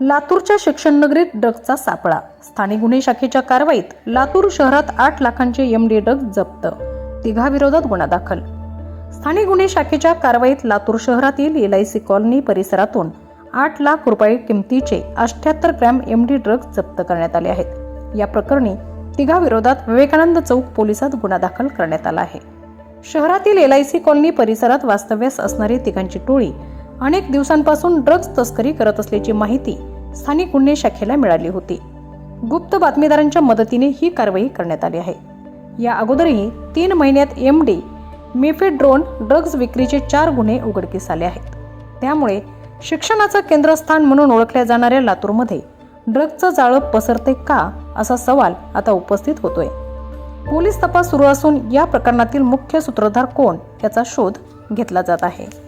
लातूरच्या शिक्षण नगरीत ड्रग्जचा सापळा. स्थानिक गुन्हे शाखेच्या कारवाईत लातूर शहरात आठ लाखांचे एमडी ड्रग्ज जप्त. तिघाविरोधात गुन्हा दाखल. स्थानिक गुन्हे शाखेच्या कारवाईत लातूर शहरातील एल आय सी कॉलनी परिसरातून आठ लाख रुपये किमतीचे अठ्याहत्तर ग्रॅम एमडी ड्रग्ज जप्त करण्यात आले आहेत. या प्रकरणी तिघाविरोधात विवेकानंद चौक पोलिसात गुन्हा दाखल करण्यात आला आहे. शहरातील एल आय सी कॉलनी परिसरात वास्तव्यास असणारी तिघांची टोळी अनेक दिवसांपासून ड्रग्ज तस्करी करत असल्याची माहिती स्थानिक गुन्हे शाखेला मिळाली होती. गुप्त बातमीदारांच्या मदतीने ही कारवाई करण्यात आली आहे. या अगोदरही तीन महिन्यात एम डी मेफेड्रोन ड्रग्ज विक्रीचे चार गुन्हे उघडकीस आले आहेत. त्यामुळे शिक्षणाचं केंद्रस्थान म्हणून ओळखल्या जाणाऱ्या लातूरमध्ये ड्रग्जचं जाळं पसरते का असा सवाल आता उपस्थित होतोय. पोलीस तपास सुरू असून या प्रकरणातील मुख्य सूत्रधार कोण याचा शोध घेतला जात आहे.